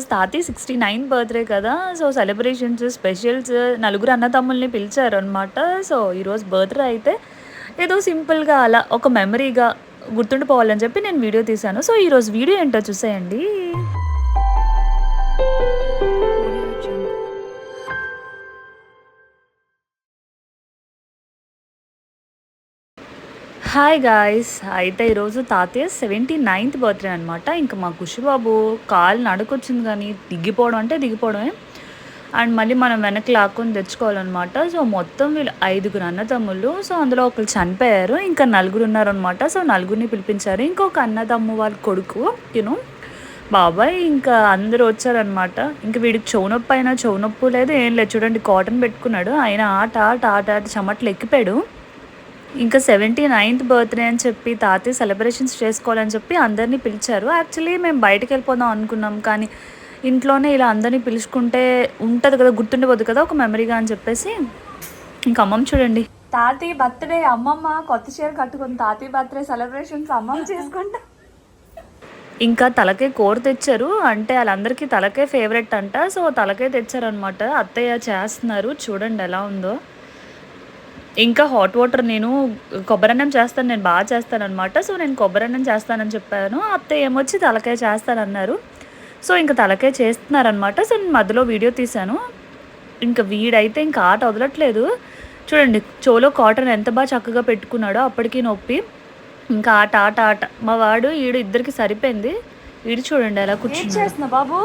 Because తాతి sixty nine birthday కదా so celebrations specials నలుగురు అన్నతమ్ముల్ని పిలిచారు అనమాట సో ఈరోజు బర్త్డే అయితే ఏదో సింపుల్గా అలా ఒక మెమరీగా గుర్తుండిపోవాలని చెప్పి నేను వీడియో తీశాను. సో ఈరోజు వీడియో ఏంటో చూసేయండి. హాయ్ గాయస్ అయితే ఈరోజు తాతయ్య సెవెంటీ నైన్త్ బర్త్డే అనమాట ఇంకా మా కుషిబాబు కాలు నడుకొచ్చింది కానీ దిగిపోవడం అంటే దిగిపోవడమే అండ్ మళ్ళీ మనం వెనక్కి లాక్కొని తెచ్చుకోవాలన్నమాట సో మొత్తం వీళ్ళు ఐదుగురు అన్నదమ్ములు సో అందులో ఒకరు చనిపోయారు ఇంకా నలుగురు ఉన్నారనమాట సో నలుగురిని పిలిపించారు ఇంకొక అన్నదమ్ము వాళ్ళ కొడుకు యూనో బాబాయ్ ఇంకా అందరూ వచ్చారనమాట ఇంకా వీడికి చెవు అయినా చెవు లేదు ఏం లేదు చూడండి కాటన్ పెట్టుకున్నాడు ఆయన ఆట ఆట ఆట ఆట చెమట్లు ఎక్కిపోయాడు ఇంకా సెవెంటీ నైన్త్ బర్త్డే అని చెప్పి తాతయ్య సెలబ్రేషన్స్ చేసుకోవాలని చెప్పి అందరినీ పిలిచారు. యాక్చువల్లీ మేము బయటకు వెళ్ళిపోదాం అనుకున్నాం కానీ ఇంట్లోనే ఇలా అందరినీ పిలుచుకుంటే ఉంటుంది కదా గుర్తుండిపోద్దు కదా ఒక మెమరీగా అని చెప్పేసి. ఇంకా అమ్మమ్మ చూడండి. తాతయ్య బర్త్డే అమ్మమ్మ కొత్త చీర కట్టుకుని తాతయ్య బర్త్డే సెలబ్రేషన్స్ అమ్మమ్మ చేసుకుంటా. ఇంకా తలకే కూర తెచ్చారు. అంటే వాళ్ళందరికీ తలకే ఫేవరెట్ అంట. సో తలకే తెచ్చారనమాట అత్తయ్య చేస్తున్నారు. చూడండి ఎలా ఉందో. ఇంకా హాట్ వాటర్ నేను కొబ్బరన్నం చేస్తాను నేను బాగా చేస్తాను అనమాట సో నేను కొబ్బరన్నం చేస్తానని చెప్పాను. అత్తయ్య ఏమొచ్చి తలకాయ చేస్తానన్నారు. సో ఇంకా తలకాయ చేస్తున్నారనమాట సో నేను మధ్యలో వీడియో తీశాను. ఇంకా వీడైతే ఇంకా ఆట వదలట్లేదు. చూడండి చోలో కాటన్ ఎంత బాగా చక్కగా పెట్టుకున్నాడో అప్పటికి నొప్పి. ఇంకా ఆట ఆట ఆట. మా వాడు ఈడు ఇద్దరికి సరిపోయింది. వీడు చూడండి ఎలా కూర్చొని చేస్తున్నా బాబు?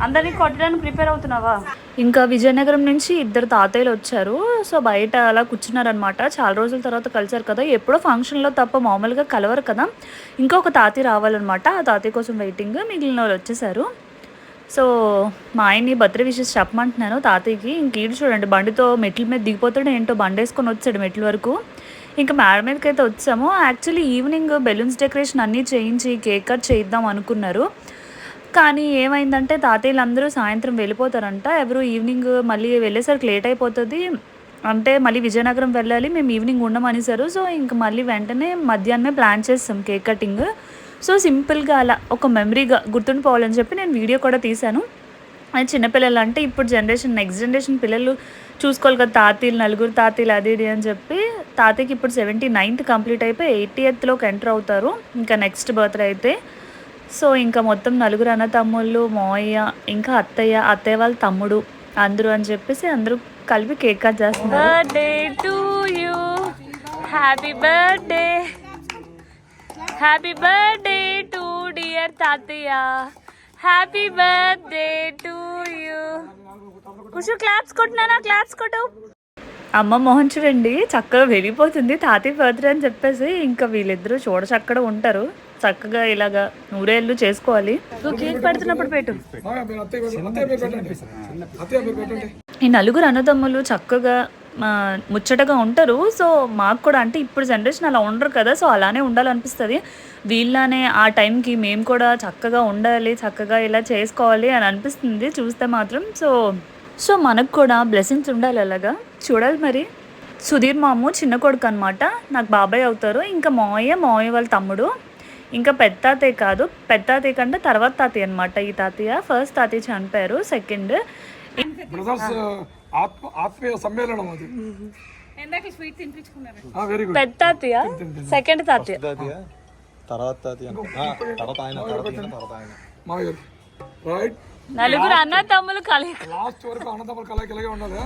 అందరినీ కొట్టడానికి ప్రిపేర్ అవుతున్నావా? ఇంకా విజయనగరం నుంచి ఇద్దరు తాతయ్యలు వచ్చారు. సో బయట అలా కూర్చున్నారనమాట చాలా రోజుల తర్వాత కలిసారు కదా. ఎప్పుడో ఫంక్షన్లో తప్ప మామూలుగా కలవరు కదా. ఇంకా ఒక తాతయ్య రావాలన్నమాట. ఆ తాతయ్య కోసం వెయిటింగ్. మిగిలిన వాళ్ళు వచ్చేసారు. సో మా ఆయన్ని బర్త్డే విషెస్ చెప్పమంటున్నాను తాతయ్యకి. ఇంక ఈడు చూడండి బండితో మెట్ల మీద దిగిపోతాడు ఏంటో బండి వేసుకొని వచ్చాడు మెట్ల వరకు. ఇంకా మేడ మీదకి అయితే వచ్చాము. యాక్చువల్లీ ఈవినింగ్ బెలూన్స్ డెకరేషన్ అన్నీ చేయించి కేక్ కట్ చేద్దాం అనుకున్నారు. కానీ ఏమైందంటే తాతయ్యలు అందరూ సాయంత్రం వెళ్ళిపోతారంట. ఎవరు ఈవినింగ్ మళ్ళీ వెళ్ళేసరికి లేట్ అయిపోతుంది. అంటే మళ్ళీ విజయనగరం వెళ్ళాలి మేము ఈవినింగ్ ఉండమనేసారు. సో ఇంక మళ్ళీ వెంటనే మధ్యాహ్నమే ప్లాన్ చేస్తాం కేక్ కటింగ్. సో సింపుల్గా అలా ఒక మెమరీగా గుర్తుండిపోవాలని చెప్పి నేను వీడియో కూడా తీశాను. అది చిన్నపిల్లలు అంటే ఇప్పుడు జనరేషన్ నెక్స్ట్ జనరేషన్ పిల్లలు చూసుకోవాలి కదా తాతీలు నలుగురు తాతీలు అది ఇది అని చెప్పి. తాతయ్యకి ఇప్పుడు సెవెంటీ నైన్త్ కంప్లీట్ అయిపోయి ఎయిటీ ఎయిత్లోకి ఎంటర్ అవుతారు. ఇంకా నెక్స్ట్ బర్త్డే అయితే. సో ఇంకా మొత్తం నలుగురు అన్న తమ్ముళ్ళు మావయ్య ఇంకా అత్తయ్య అత్తయ్య వాళ్ళ తమ్ముడు అందరూ అని చెప్పేసి అందరూ కలిపి కేక్ కట్ చేస్తున్నారు. Birthday to you happy birthday happy birthday to dear తాతయ్య హ్యాపీ బర్త్డే టు యూ కుషు క్లాప్స్ కొట్టినానా? క్లాప్స్ కొట్టు. అమ్మ మోహన్ చూడండి చక్కగా వెళ్ళిపోతుంది తాతయ్య బర్త్డే అని చెప్పేసి ఇంకా వీళ్ళిద్దరూ చూడచక్కడ ఉంటారు. చక్కగా ఇలాగా నూరేళ్ళు చేసుకోవాలి. నువ్వు కేక్ పెడుతున్నప్పుడు పెట్టు. ఈ నలుగురు అన్నదమ్ములు చక్కగా ముచ్చటగా ఉంటారు. సో మాకు కూడా అంటే ఇప్పుడు జనరేషన్ అలా ఉండరు కదా సో అలానే ఉండాలనిపిస్తుంది. వీళ్ళనే ఆ టైంకి మేము కూడా చక్కగా ఉండాలి చక్కగా ఇలా చేసుకోవాలి అని అనిపిస్తుంది చూస్తే మాత్రం. సో సో మనకు కూడా బ్లెస్సింగ్స్ ఉండాలి అలాగా? చూడాలి మరి. సుధీర్ మాము చిన్న కొడుకు అనమాట నాకు బాబాయ్ అవుతారు. ఇంకా మావయ్య మావయ్య వాళ్ళ తమ్ముడు. ఇంకా పెద్ద తాతయ్య కాదు. పెద్ద తాతయ్య కంటే తర్వాత తాతయ్య అనమాట ఈ తాతయ్య. ఫస్ట్ తాతయ్య చనిపోయారు. సెకండ్ బ్రదర్స్ ఆత్మ ఆత్మీయ సమ్మేళనం అది. వెరీ గుడ్ పెద్ద తాతయ్య? సెకండ్ తాతయ్య. తాతయ్య తర్వాత తాతయ్య. తర్వాత ఆయన తర్వాత ఆయన రైట్ నలుగురు అన్న తమ్ములు కలయిక. లాస్ట్ వరకు అన్నదమ్ముల కలయిక ఇలాగే ఉండాలి.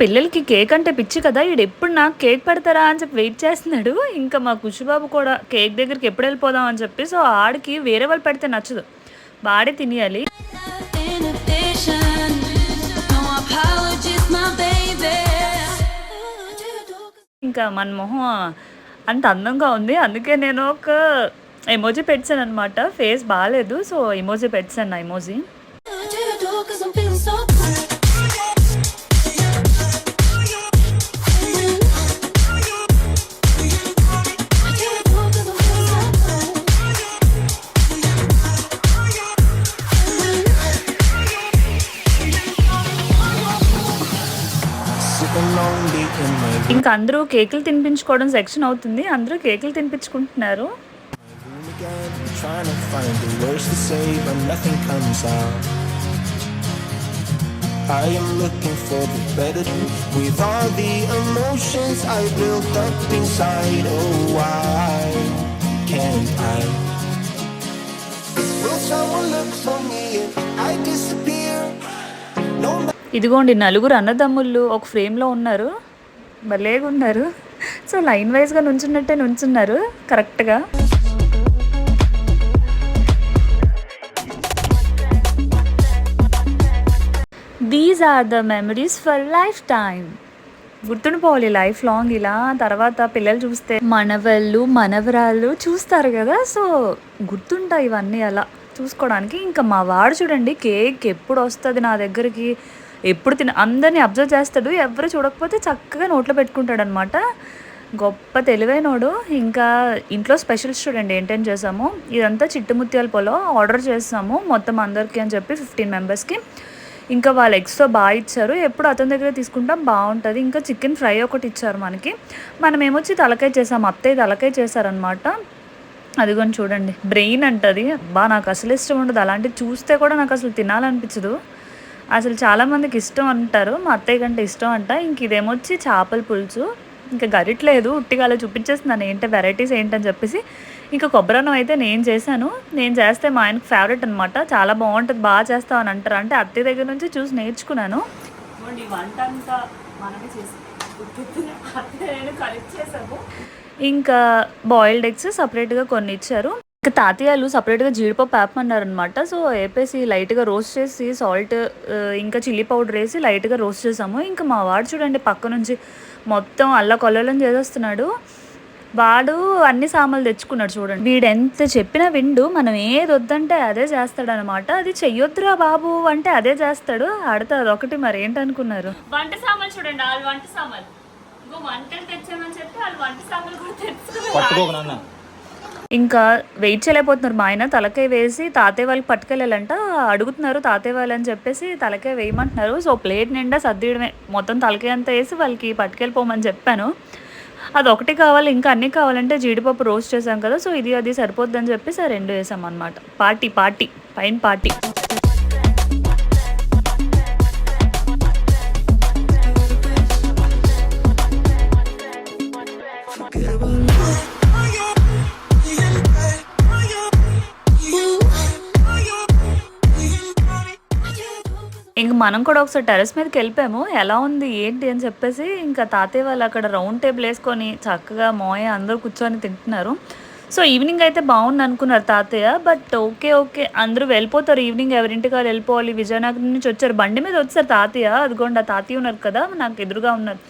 పిల్లలకి కేక్ అంటే పిచ్చి కదా ఈడు ఎప్పుడు నాకు కేక్ పెడతారా అని చెప్పి వెయిట్ చేస్తున్నాడు. ఇంకా మా కుషిబాబు కూడా కేక్ దగ్గరికి ఎప్పుడు వెళ్ళిపోదాం అని చెప్పి సో ఆడికి వేరే వాళ్ళు పెడితే నచ్చదు. వాడే తినేయాలి. ఇంకా మన మొహం అంత అందంగా ఉంది. అందుకే నేను ఒక ఎమోజీ పెట్టాను అనమాట ఫేస్ బాగాలేదు సో ఎమోజీ పెట్టాను నా ఎమోజీ ఇంకా అందరూ కేకులు తినిపించుకోవడం సెక్షన్ అవుతుంది అందరూ కేకులు తినిపించుకుంటున్నారు. I am looking for the better with all the emotions I built up inside. Oh, why can't I? Will someone look for me if I disappear? No ఇదిగోండి నలుగురు అన్నదమ్ముళ్ళు ఒక ఫ్రేమ్లో ఉన్నారు భలేగా ఉన్నారు సో లైన్ వైజ్గా నుంచున్నట్టే నుంచున్నారు కరెక్ట్గా. These are the memories for life time గుర్తుండిపోవాలి life long ఇలా. తర్వాత పిల్లలు చూస్తే మనవళ్ళు మనవరాళ్ళు చూస్తారు కదా. సో గుర్తుంటాయి ఇవన్నీ అలా. చూసుకోవడానికి ఇంకా మా వాడు చూడండి కేక్ ఎప్పుడు వస్తుంది నా దగ్గరికి? ఎప్పుడు తిన అందరినీ అబ్జర్వ్ చేస్తాడు ఎవరు చూడకపోతే చక్కగా నోట్లో పెట్టుకుంటాడు అనమాట గొప్ప తెలివైనోడు. ఇంకా ఇంట్లో స్పెషల్ స్టూడెంట్ ఏంటేం చేసాము? ఇదంతా చిట్టుముత్యాల పొలం ఆర్డర్ చేసాము మొత్తం అందరికీ అని చెప్పి ఫిఫ్టీన్ మెంబర్స్కి. ఇంకా వాళ్ళు ఎగ్స్తో బాగా ఇచ్చారు. ఎప్పుడు అతని దగ్గర తీసుకుంటాం బాగుంటుంది. ఇంకా చికెన్ ఫ్రై ఒకటి ఇచ్చారు మనకి. మనం ఏమొచ్చి తలకాయ చేసాం అత్తయ్య తలకాయ చేశారనమాట. అదిగోని చూడండి బ్రెయిన్ అంటది. బా నాకు అసలు ఇష్టం ఉండదు. అలాంటివి చూస్తే కూడా నాకు అసలు తినాలనిపించదు. అసలు చాలామందికి ఇష్టం అంటారు మా అత్తయ్య కంటే ఇష్టం అంట. ఇంక ఇదేమొచ్చి చేపల పులుసు. ఇంకా గరిట్లేదు ఉట్టిగా అలా చూపించేస్తున్నాను ఏంటి వెరైటీస్ ఏంటని చెప్పేసి. ఇంకా కొబ్బరన్నం అయితే నేను చేశాను. నేను చేస్తే మా ఆయనకు ఫేవరెట్ అనమాట చాలా బాగుంటుంది బాగా చేస్తావు అని అంటారు. అంటే అత్తయ్య దగ్గర నుంచి చూసి నేర్చుకున్నాను. వంట అంతా మనమే చేసాము ఇంకా బాయిల్డ్ ఎగ్స్ సపరేట్గా కొన్ని ఇచ్చారు. ఇంకా తాతయ్యలు సపరేట్గా జీడిపప్పు వేపమన్నారు అనమాట సో వేపేసి లైట్గా రోస్ట్ చేసి సాల్ట్ ఇంకా చిల్లీ పౌడర్ వేసి లైట్గా రోస్ట్ చేసాము. ఇంకా మా వాడు చూడండి పక్క నుంచి మొత్తం అల్ల కొల్లలం చేసేస్తున్నాడు. వాడు అన్ని సామాన్లు తెచ్చుకున్నాడు చూడండి. వీడు ఎంత చెప్పినా విండు మనం ఏది వద్దంటే అదే చేస్తాడనమాట అది చెయ్యొద్దురా బాబు అంటే అదే చేస్తాడు. ఆడితే అదొకటి మరి ఏంటనుకున్నారు? వంట సామాన్లు చూడండి వాళ్ళు వంట సామాన్లు. వంటలు తెచ్చామని చెప్పి వాళ్ళు వంట సామాన్లు కూడా తెచ్చుకున్నారు. ఇంకా వెయిట్ చేయలేకపోతున్నారు. మా ఆయన తలకాయ వేసి తాతయ్య వాళ్ళకి పట్టుకెళ్ళాలంట. అడుగుతున్నారు తాతయ్య వాళ్ళు అని చెప్పేసి తలకాయ వేయమంటున్నారు. సో ప్లేట్ నిండా సర్దియడమే. మొత్తం తలకాయ అంతా వేసి వాళ్ళకి పట్టుకెళ్ళిపోమని చెప్పాను. అది ఒకటి కావాలి ఇంకా అన్నీ కావాలంటే జీడిపప్పు రోస్ట్ చేసాం కదా. సో ఇది అది సరిపోద్దని చెప్పేసి ఆ రెండు వేసాం అనమాట పార్టీ పార్టీ పైన పార్టీ ఇంక మనం కూడా ఒకసారి టెరెస్ మీదకి వెళ్ళిపోయాము. ఎలా ఉంది? ఏంటి? అని చెప్పేసి ఇంకా తాతయ్య వాళ్ళు అక్కడ రౌండ్ టేబుల్ వేసుకొని చక్కగా మోయ అందరూ కూర్చొని తింటున్నారు. సో ఈవినింగ్ అయితే బాగుంది అనుకున్నారు తాతయ్య. But okay okay. అందరూ వెళ్ళిపోతారు. ఈవినింగ్ ఎవరింటికి వాళ్ళు వెళ్ళిపోవాలి? విజయనగరం నుంచి వచ్చారు. బండి మీద వచ్చారు తాతయ్య. అదిగోండి ఆ తాతయ్య ఉన్నారు కదా. నాకు ఎదురుగా ఉన్నారు.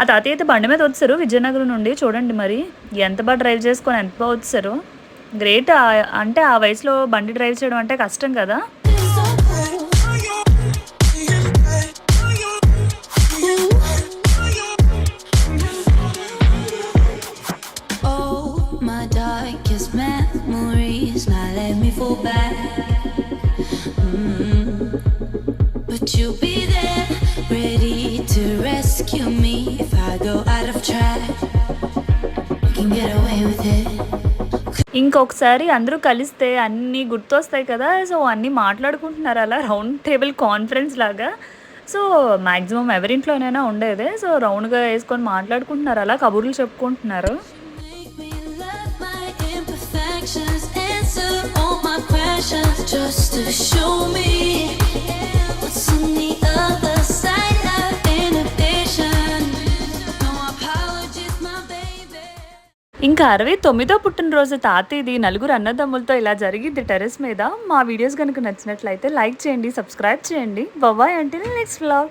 ఆ తాతయ్య అయితే బండి మీద వచ్చారు. విజయనగరం నుండి చూడండి మరి. ఎంత బాగా డ్రైవ్ చేసుకొని ఎంత బాగా వచ్చారు. గ్రేట్. అంటే ఆ వయసులో బండి డ్రైవ్ చేయడం అంటే కష్టం కదా. ఇంకొకసారి అందరూ కలిస్తే అన్నీ గుర్తొస్తాయి కదా. సో అన్నీ మాట్లాడుకుంటున్నారు అలా రౌండ్ టేబుల్ కాన్ఫరెన్స్ లాగా. సో మ్యాక్సిమం ఎవరింట్లోనైనా ఉండేదే. సో రౌండ్గా వేసుకొని మాట్లాడుకుంటున్నారు. అలా కబుర్లు చెప్పుకుంటున్నారు. Just to show ఇంకా అరవై తొమ్మిదో పుట్టినరోజు తాతయ్యది నలుగురు అన్నదమ్ములతో ఇలా జరిగింది టెర్రస్ మీద. మా వీడియోస్ కనుక నచ్చినట్లయితే లైక్ చేయండి సబ్స్క్రైబ్ చేయండి. బొబ్బాయ్ అంటే నెక్స్ట్ బ్లాగ్